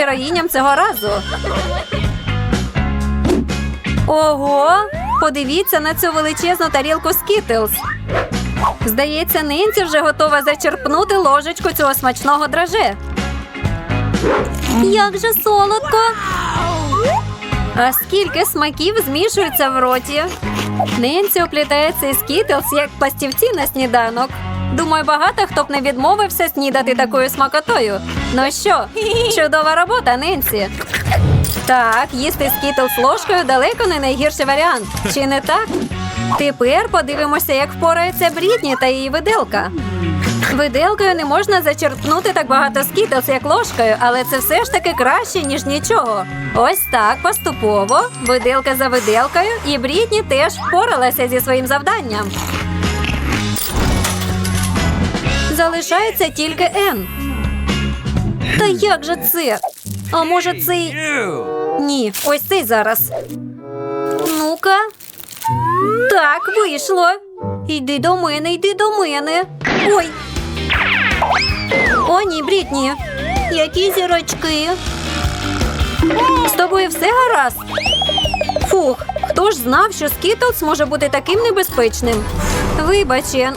героїням цього разу. Ого! Подивіться на цю величезну тарілку Скітлз. Здається, Нинці вже готова зачерпнути ложечку цього смачного драже. Як же солодко! А скільки смаків змішується в роті. Нинці оплітає цей скітлс як пластівці на сніданок. Думаю, багато хто б не відмовився снідати такою смакотою. Ну що, чудова робота, Нинці. Так, їсти скітлс ложкою далеко не найгірший варіант. Чи не так? Тепер подивимося, як впорається Брітні та її виделка. Виделкою не можна зачерпнути так багато скітлс, як ложкою, але це все ж таки краще, ніж нічого. Ось так, поступово, виделка за виделкою, і Брітні теж впоралася зі своїм завданням. Залишається тільки Н. Та як же це? А може цей. Ні, ось цей зараз. Ну-ка. Так, вийшло. Йди до мене, йди до мене. Ой. О, ні, Брітні. Які зірочки. З тобою все гаразд? Фух, хто ж знав, що Скітлс може бути таким небезпечним? Вибач, Ен,